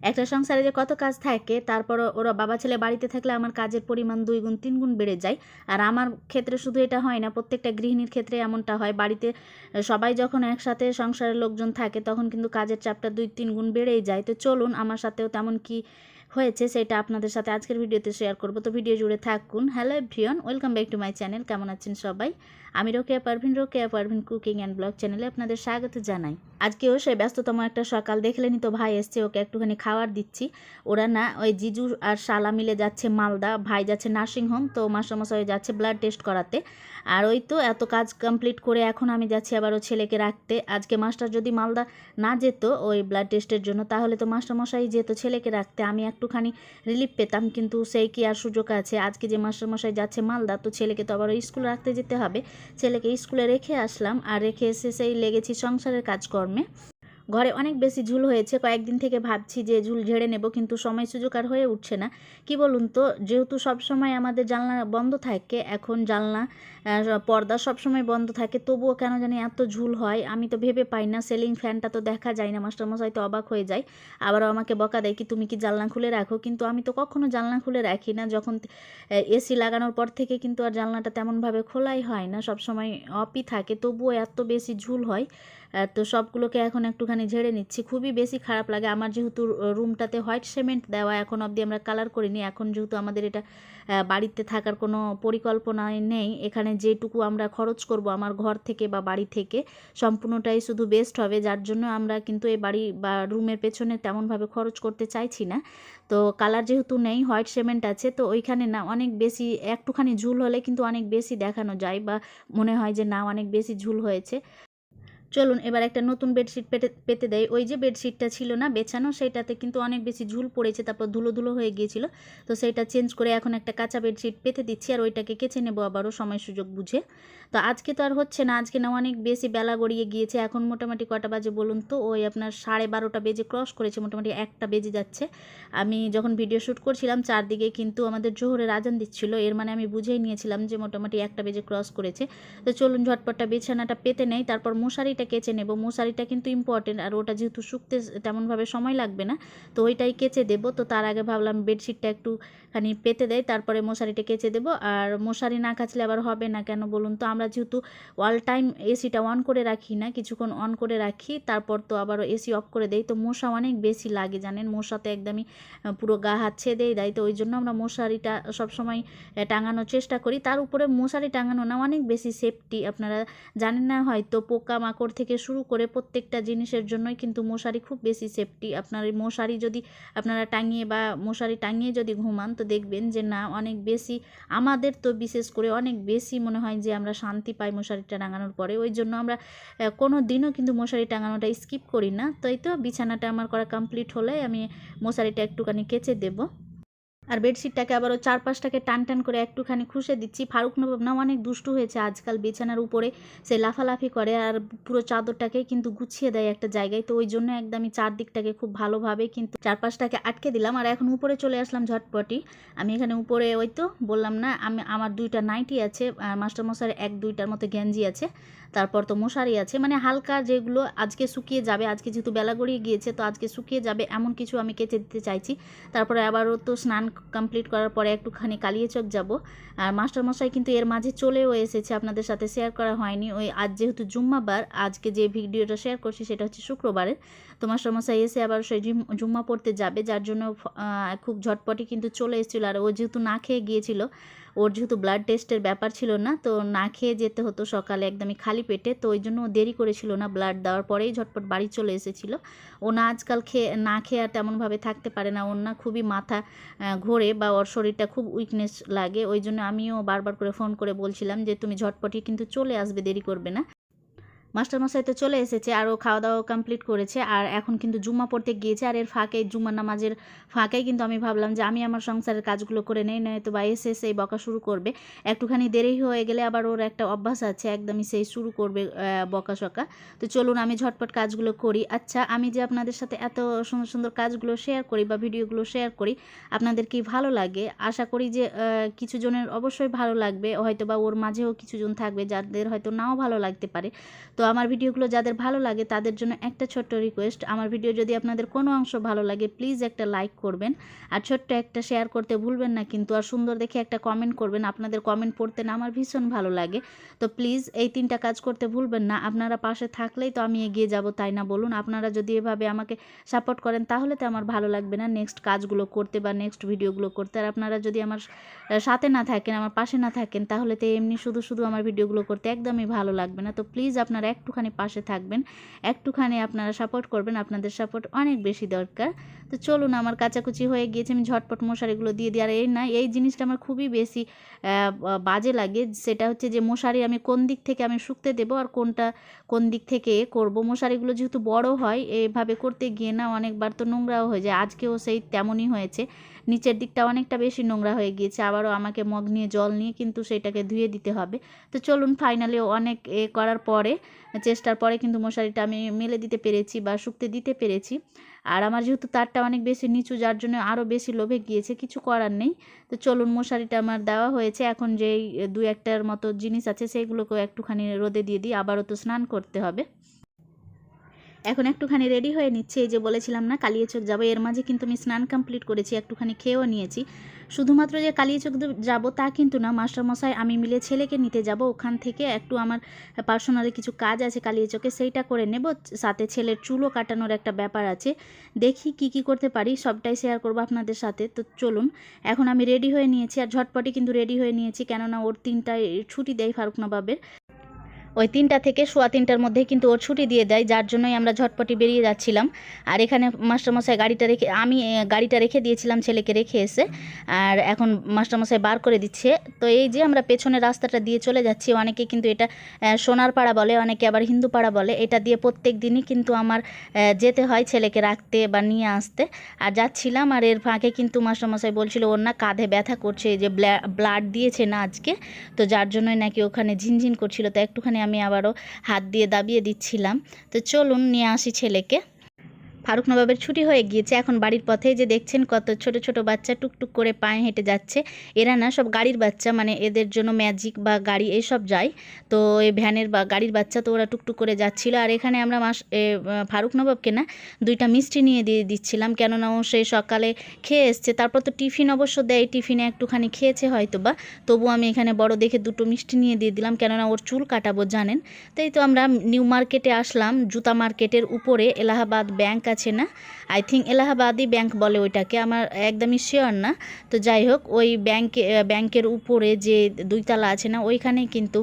একটা সংসারে যে কত কাজ থাকে তারপর ওরা বাবা ছেলে বাড়িতে থাকলে আমার কাজের পরিমাণ দুই গুণ, তিন গুণ বেড়ে যায়। আর আমার ক্ষেত্রে শুধু এটা হয় না, প্রত্যেকটা গৃহিণীর ক্ষেত্রে এমনটা হয়। বাড়িতে সবাই যখন একসাথে সংসারের লোকজন থাকে, তখন কিন্তু কাজের চাপটা দুই, তিন গুণ বেড়েই যায়। তো চলুন, আমার সাথেও তেমন কি হয়েছে সেটা আপনাদের সাথে আজকের ভিডিওতে শেয়ার করব। তো ভিডিও জুড়ে থাকুন। Hello everyone welcome back to my channel কেমন আছেন সবাই? আমি Rokeya Parvin. Rokeya Parvin cooking and blog চ্যানেলে আপনাদের স্বাগত জানাই। আজকেও সে ব্যস্ততম একটা সকাল দেখলেনি তো ভাই এসছে, ওকে একটুখানি খাবার দিচ্ছি। ওরা না, ওই জিজু আর শালা মিলে যাচ্ছে মালদা, ভাই যাচ্ছে নার্সিংহোম, তো মাস্টারমশাই যাচ্ছে ব্লাড টেস্ট করাতে। আর ওই তো এত কাজ কমপ্লিট করে এখন আমি যাচ্ছি আবার ও ছেলেকে রাখতে। আজকে মাস্টার যদি মালদা না যেত ওই ব্লাড টেস্টের জন্য, তাহলে তো মাস্টারমশাই যেত ছেলেকে রাখতে। আমি একটুখানি রিলিফ পেতাম, কিন্তু সেই কি আর সুযোগ আছে? আজকে যে মাস্টারমশাই যাচ্ছে মালদা, তো ছেলেকে তো আবার স্কুলে রাখতে যেতে হবে। ছেলেকে স্কুলে রেখে আসলাম, আর রেখে এসে সেই লেগেছি সংসারের কাজকর্মে। ঘরে অনেক বেশি ঝুল হয়েছে। কয়েকদিন থেকে ভাবছি যে ঝুল ঝেড়ে নেব, কিন্তু সময় সুযোগ আর হয়ে উঠছে না। কি বলুন তো, যেহেতু সব সময় আমাদের জানলা বন্ধ থাকে, এখন জানলা পর্দা সব সময় বন্ধ থাকে, তবুও কেন জানি এত ঝুল হয়, আমি তো ভেবে পাই না। সেলিং ফ্যানটা তো দেখা যায় না মাস্টারমশাই তো অবাক হয়ে যায়। আবারও আমাকে বকা দেয় কি, তুমি কি জানলা খুলে রাখো? কিন্তু আমি তো কখনো জানলা খুলে রাখি না। যখন এসি লাগানোর পর থেকে কিন্তু আর জানলাটা তেমনভাবে খোলাই হয় না সব সময় অপই থাকে, তবুও এত বেশি ঝুল হয়। তো সবগুলোকে এখন একটুখানি ঝেড়ে নিচ্ছি। খুবই বেশি খারাপ লাগে। আমার যেহেতু রুমটাতে হোয়াইট সিমেন্ট দেওয়া এখন অবধি আমরা কালার করিনি। এখন যেহেতু আমাদের এটা বাড়িতে থাকার কোনো পরিকল্পনায় নেই, এখানে যেটুকু আমরা খরচ করব আমার ঘর থেকে বা বাড়ি থেকে, সম্পূর্ণটাই শুধু বেস্ট হবে। যার জন্য আমরা কিন্তু এই বাড়ি বা রুমের পেছনে তেমনভাবে খরচ করতে চাইছি না। তো কালার যেহেতু নেই, হোয়াইট সিমেন্ট আছে, তো ওইখানে না অনেক বেশি, একটুখানি ঝুল হলে কিন্তু অনেক বেশি দেখানো যায় বা মনে হয় যে না, অনেক বেশি ঝুল হয়েছে। চলুন এবার একটা নতুন বেডশিট পেতে পেতে দেয় ওই যে বেডশিটটা ছিল না বেছানো সেইটাতে কিন্তু অনেক বেশি ঝুল পড়েছে, তারপর ধুলো ধুলো হয়ে গিয়েছিল। তো সেইটা চেঞ্জ করে এখন একটা কাঁচা বেডশিট পেতে দিচ্ছি আর ওইটাকে কেচে নেব আবারও সময় সুযোগ বুঝে। তো আজকে তো আর হচ্ছে না, আজকে না অনেক বেশি বেলা গড়িয়ে গিয়েছে। এখন মোটামুটি কটা বাজে বলুন তো? ওই আপনার সাড়ে বারোটা বেজে ক্রস করেছে, মোটামুটি একটা বেজে যাচ্ছে। আমি যখন ভিডিও শ্যুট করছিলাম, চারদিকে কিন্তু আমাদের জোহরের আজান দিচ্ছিল। এর মানে আমি বুঝেই নিয়েছিলাম যে মোটামুটি একটা বেজে ক্রস করেছে। তো চলুন ঝটপটটা বিছানাটা পেতে নেই, তারপর মশারিটা কেচে নেব। মশারিটা কিন্তু ইম্পর্টেন্ট আর ওটা যেহেতু শুকতে তেমনভাবে সময় লাগবে না, তো ওইটাই কেচে দেব। তো তার আগে ভাবলাম বেডশিটটা একটুখানি পেতে দেয় তারপরে মশারিটা কেচে দেবো। আর মশারি না কাচলে আবার হবে না কেন বলুন তো? আমরা যেহেতু অল টাইম এসিটা অন করে রাখি না, কিছুক্ষণ অন করে রাখি, তারপর তো আবার এসি অফ করে দেই। তো মশা অনেক বেশি লাগে, জানেন? মশাতে একদমই পুরো গা হাত ছেদেই দেয় তো ওই জন্য আমরা মশারিটা সবসময় টাঙানোর চেষ্টা করি। তার উপরে মশারি টাঙানো না, অনেক বেশি সেফটি আপনারা জানেন না হয়তো পোকা মাকড় থেকে শুরু করে প্রত্যেকটা জিনিসের জন্যই কিন্তু মশারি খুব বেশি সেফটি আপনার মশারি যদি আপনারা টাঙিয়ে বা মশারি টাঙিয়ে যদি ঘুমান তো দেখবেন যে না, অনেক বেশি আমাদের তো বিশেষ করে অনেক বেশি মনে হয় যে আমরা শান্তি পাই মশারিটা টাঙানোর পরে। ওই জন্য আমরা কোনো দিনও কিন্তু মশারি টাঙানোটা স্কিপ করি না। তো এই তো বিছানাটা আমার করা কমপ্লিট হলে আমি মশারিটা একটুখানি কেচে দেবো। আর বেডশিটটাকে আবারও চারপাশটাকে টান টান করে একটুখানি খুশে দিচ্ছি। ফারুক নবাব না অনেক দুষ্টু হয়েছে আজকাল বিছানার উপরে। সে লাফালাফি করে আর পুরো চাদরটাকে কিন্তু গুছিয়ে দেয় একটা জায়গায়। তো ওই জন্য একদমই চারদিকটাকে খুব ভালোভাবে কিন্তু চারপাশটাকে আটকে দিলাম। আর এখন উপরে চলে আসলাম ঝটপটি। আমি এখানে উপরে ওই তো বললাম না, আমি, আমার দুইটা নাইটি আছে মাস্টারমশার এক দুইটার মতো গেঞ্জি আছে, তারপর তো মশারি আছে। মানে হালকা যেগুলো আজকে শুকিয়ে যাবে, আজকে যেহেতু বেলা গড়িয়ে গিয়েছে, তো আজকে শুকিয়ে যাবে এমন কিছু আমি কেচে দিতে চাইছি। তারপরে আবারও তো স্নান কমপ্লিট করার পরে একটুখানি কালিয়ে চক যাব। আর মাস্টারমশাই কিন্তু এর মাঝে চলেও এসেছে, আপনাদের সাথে শেয়ার করা হয়নি। ওই আজ যেহেতু জুম্মাবার, আজকে যে ভিডিওটা শেয়ার করছি সেটা হচ্ছে শুক্রবারে তো মাস্টারমশাই এসে আবার সেই জুম্মা পড়তে যাবে, যার জন্য খুব ঝটপটি কিন্তু চলে এসেছিল। আর ও যেহেতু না খেয়ে গিয়েছিল ওর যেহেতু ব্লাড টেস্টের ব্যাপার ছিল না, তো না খেয়ে যেতে হতো সকালে একদমই খালি পেটে, তো ওই জন্য দেরি করেছিল না ব্লাড দেওয়ার পরেই ঝটপট বাড়ি চলে এসেছিল। ও না আজকাল খেয়ে না খেয়ে আর তেমনভাবে থাকতে পারে না, ওর না খুবই মাথা ঘোরে বা ওর শরীরটা খুব উইকনেস লাগে, ওই জন্য আমিও বারবার করে ফোন করে বলছিলাম যে, তুমি ঝটপটই কিন্তু চলে আসবে, দেরি করবে না। মাস্টারমশাই তো চলে এসেছে, আর ও খাওয়া দাওয়া কমপ্লিট করেছে, আর এখন কিন্তু জুম্মা পড়তে গিয়েছে, আর এর ফাঁকে জুম্মা নামাজের ফাঁকেই কিন্তু আমি ভাবলাম যে আমি আমার সংসারের কাজগুলো করে নেই, নয়তো বা এসে সেই বকা শুরু করবে। একটুখানি দেরি হয়ে গেলে আবার ওর একটা অভ্যাস আছে, একদমই সেই শুরু করবে বকা সকা। তো চলুন আমি ঝটপট কাজগুলো করি। আচ্ছা আমি যে আপনাদের সাথে এত সুন্দর সুন্দর কাজগুলো শেয়ার করি বা ভিডিওগুলো শেয়ার করি, আপনাদের কি ভালো লাগে? আশা করি যে কিছু জনের অবশ্যই ভালো লাগবে হয়তো বা ওর মাঝেও কিছু জন থাকবে যাদের হয়তো নাও ভালো লাগতে পারে। তো আমার ভিডিওগুলো যাদের ভালো লাগে তাদের জন্য একটা ছোট্ট রিকোয়েস্ট আমার ভিডিও যদি আপনাদের কোনো অংশ ভালো লাগে প্লিজ একটা লাইক করবেন। আর ছোট্ট একটা শেয়ার করতে ভুলবেন না কিন্তু, আর সুন্দর দেখে একটা কমেন্ট করবেন। আপনাদের কমেন্ট পড়তে না আমার ভীষণ ভালো লাগে। তো প্লিজ এই তিনটা কাজ করতে ভুলবেন না। আপনারা পাশে থাকলেই তো আমি এগিয়ে যাব, তাই না বলুন? আপনারা যদি এভাবে আমাকে সাপোর্ট করেন তাহলে তো আমার ভালো লাগবে না নেক্সট কাজগুলো করতে বা নেক্সট ভিডিওগুলো করতে। আর আপনারা যদি আমার সাথে না থাকেন, আমার পাশে না থাকেন, তাহলে তো এমনি শুধু শুধু আমার ভিডিওগুলো করতে একদমই ভালো লাগবে না। তো প্লিজ আপনারা একটুখানি পাশে থাকবেন, একটুখানি আপনারা সাপোর্ট করবেন, আপনাদের সাপোর্ট অনেক বেশি দরকার। তো চলুন, আমার কাচাকুচি হয়ে গিয়েছে, আমি ঝটপট মশারিগুলো দিয়ে দিই। আর এই না, এই জিনিসটা আমার খুবই বেশি বাজে লাগে। সেটা হচ্ছে যে মশারি আমি কোন দিক থেকে আমি শুকতে দেবো আর কোনটা কোন দিক থেকে করব। মশারিগুলো যেহেতু বড় হয়, এভাবে করতে গিয়ে না অনেকবার তো নোংরাও হয়ে যায়। আজকেও সেই তেমনই হয়েছে। নিচের দিকটা অনেকটা বেশি নোংরা হয়ে গিয়েছে। আবারও আমাকে মগ নিয়ে জল নিয়ে কিন্তু সেটাকে ধুয়ে দিতে হবে। তো চলুন ফাইনালি অনেক এ করার পরে চেষ্টার পরে কিন্তু মশারিটা আমি মেলে দিতে পেরেছি বা শুকতে দিতে পেরেছি। আর আমার যেহেতু তারটা অনেক বেশি নিচু, যার জন্য আরও বেশি লোভে গিয়েছে, কিছু করার নেই। তো চলুন, মশারিটা আমার দেওয়া হয়েছে। এখন যেই দু একটার মতো জিনিস আছে, সেইগুলোকেও একটুখানি রোদে দিয়ে দিই। আবারও তো স্নান করতে হবে। এখন একটুখানি রেডি হয়ে নিচ্ছে। এই যে বলেছিলাম না কালিয়ে চোখ যাব। এর মাঝে কিন্তু আমি স্নান কমপ্লিট করেছি, একটুখানি খেয়েও নিয়েছি। শুধুমাত্র যে কালিয়াচক যাব তা কিন্তু না। মাস্টারমশাই, আমি মিলে ছেলেকে নিতে যাব। ওখান থেকে একটু আমার পার্সোনালি কিছু কাজ আছে কালিয়াচকে সেইটা করে নেব। সাথে ছেলের চুলও কাটানোর একটা ব্যাপার আছে। দেখি কি কি করতে পারি। সবটাই শেয়ার করব আপনাদের সাথে। তো চলুন, এখন আমি রেডি হয়ে নিয়েছি। আর ঝটপটে কিন্তু রেডি হয়ে নিয়েছি। কেননা ওর তিনটায় ছুটি দেয় ফারুক নবাবের। ওই তিনটা থেকে সোয়া তিনটার মধ্যে কিন্তু ওর ছুটি দিয়ে দেয়, যার জন্যই আমরা ঝটপটি বেরিয়ে যাচ্ছিলাম। আর এখানে মাস্টারমশাই গাড়িটা রেখে, আমি গাড়িটা রেখে দিয়েছিলাম ছেলেকে রেখে এসে। আর এখন মাস্টারমশাই বার করে দিচ্ছে। তো এই যে আমরা পেছনে রাস্তাটা দিয়ে চলে যাচ্ছি, অনেকে কিন্তু এটা সোনার পাড়া বলে, অনেকে আবার হিন্দু পাড়া বলে। এটা দিয়ে প্রত্যেক দিনই কিন্তু আমার যেতে হয় ছেলেকে রাখতে বা নিয়ে আসতে। আর যাচ্ছিলাম আর এর ফাঁকে কিন্তু মাস্টারমশাই বলছিল, ওর না কাঁধে ব্যথা করছে যে ব্লাড দিয়েছে না আজকে। তো যার জন্যই নাকি ওখানে ঝিনঝিন করছিল। তো একটুখানি আমি আবারও হাত দিয়ে দাবিয়ে দিচ্ছিলাম। তো চলুন নিয়ে আসি ছেলেকে। ফারুক নবাবের ছুটি হয়ে গিয়েছে। এখন বাড়ির পথে যে দেখছেন কত ছোট ছোট বাচ্চা টুকটুক করে পায়ে হেঁটে যাচ্ছে। এরা না সব গাড়ির বাচ্চা মানে এদের জন্য ম্যাজিক বা গাড়ি এসব যায়। তো এই ভ্যানের বা গাড়ির বাচ্চা তো ওরা টুকটুক করে যাচ্ছিল। আর এখানে আমরা মাস ফারুক নবাবকে না দুইটা মিষ্টি নিয়ে দিয়ে দিচ্ছিলাম। কেননা ও সেই সকালে খেয়ে এসছে। তারপর তো টিফিন অবশ্য দেয়। টিফিনে একটুখানি খেয়েছে হয়তো বা তবু আমি এখানে বড় দেখে দুটো মিষ্টি নিয়ে দিয়ে দিলাম। কেননা ওর চুল কাটাবো জানেন। তাই তো আমরা নিউ মার্কেটে আসলাম। জুতা মার্কেটের উপরে এলাহাবাদ ব্যাংক আছে না? আই থিঙ্ক এলাহাবাদি ব্যাংক বলে ওইটাকে। আমার একদমই শিওর না। তো যাই হোক, ওই ব্যাংকে ব্যাংকের উপরে যে দুইতলা আছে না, ওইখানে কিন্তু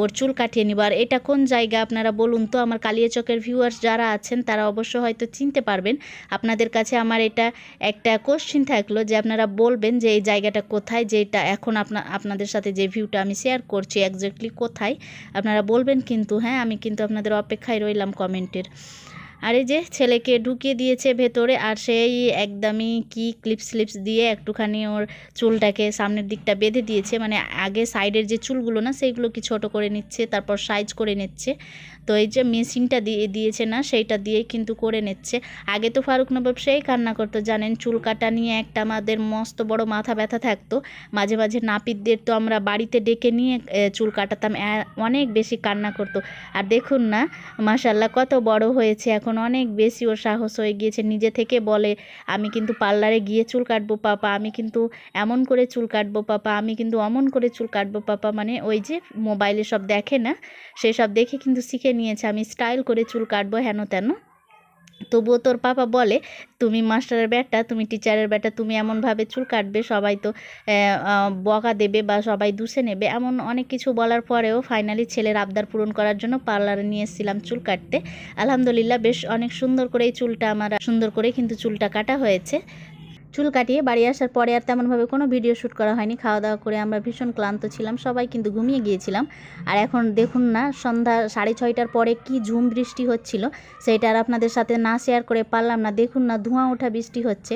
ওর চুল কাটিয়ে নিব। আর এটা কোন জায়গা আপনারা বলুন তো? আমার কালিয়াচকের ভিউয়ার্স যারা আছেন, তারা অবশ্য হয়তো চিনতে পারবেন। আপনাদের কাছে আমার এটা একটা কোশ্চিন থাকল যে আপনারা বলবেন যে এই জায়গাটা কোথায় যেটা এখন আপনা, আপনাদের সাথে যে ভিউটা আমি শেয়ার করছি একজাক্টলি কোথায়। আপনারা বলবেন কিন্তু হ্যাঁ আমি কিন্তু আপনাদের অপেক্ষায় রইলাম কমেন্টের আর যে ছেলেকে ঢুকিয়ে দিয়েছে ভেতরে আর সেই একদমই কি ক্লিপস স্লিপস দিয়ে একটুখানি ওর চুলটাকে সামনের দিকটা বেঁধে দিয়েছে। মানে আগে সাইডের যে চুলগুলো না, সেইগুলো কি ছোট করে নিচ্ছে, তারপর সাইজ করে নিচ্ছে। তো এই যে মেশিনটা দিয়ে, দিয়েছে না, সেইটা দিয়েই কিন্তু করে নিচ্ছে। আগে তো ফারুক নবাব সেই কান্না করতো, জানেন চুল কাটা নিয়ে একটা আমাদের মস্ত বড় মাথা ব্যথা থাকতো। মাঝে মাঝে নাপিতদের তো আমরা বাড়িতে ডেকে নিয়ে চুল কাটাতাম অনেক বেশি কান্না করতো। আর দেখুন না মাসাল্লাহ কত বড় হয়েছে, এখন অনেক বেশি ওর সাহস হয়ে গিয়েছে। নিজে থেকে বলে, আমি কিন্তু পার্লারে গিয়ে চুল কাটবো পাপা, আমি কিন্তু এমন করে চুল কাটবো পাপা, আমি কিন্তু অমন করে চুল কাটবো পাপা। মানে ওই যে মোবাইলে সব দেখে না, সেসব দেখে কিন্তু শিখে নিয়েছে, আমি স্টাইল করে চুল কাটবো হেন তেন। তবুও তোর পাপা বলে, তুমি মাস্টারের ব্যাটা তুমি টিচারের ব্যাটা তুমি এমনভাবে চুল কাটবে, সবাই তো বকা দেবে বা সবাই দুষে নেবে। এমন অনেক কিছু বলার পরেও ফাইনালি ছেলের আবদার পূরণ করার জন্য পার্লারে নিয়ে এসেছিলাম চুল কাটতে। আলহামদুলিল্লাহ, বেশ অনেক সুন্দর করে এই চুলটা আমার, সুন্দর করে কিন্তু চুলটা কাটা হয়েছে। চুল কাটিয়ে বাড়ি আসার পরে আর তেমনভাবে কোনো ভিডিও শ্যুট করা হয়নি। খাওয়া দাওয়া করে আমরা ভীষণ ক্লান্ত ছিলাম, সবাই কিন্তু ঘুমিয়ে গিয়েছিলাম। আর এখন দেখুন না, সন্ধ্যা সাড়ে ছয়টার পরে কি ঝুম বৃষ্টি হচ্ছিল, সেটা আর আপনাদের সাথে না শেয়ার করে পারলাম না। দেখুন না, ধোঁয়া ওঠা বৃষ্টি হচ্ছে।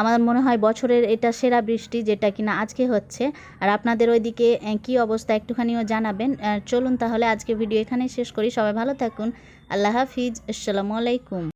আমার মনে হয় বছরের এটা সেরা বৃষ্টি যেটা কিনা আজকে হচ্ছে। আর আপনাদের ওইদিকে কি অবস্থা একটুখানিও জানাবেন। চলুন তাহলে আজকে ভিডিও এখানেই শেষ করি। সবাই ভালো থাকুন। আল্লাহ হাফিজ। আসসালামু আলাইকুম।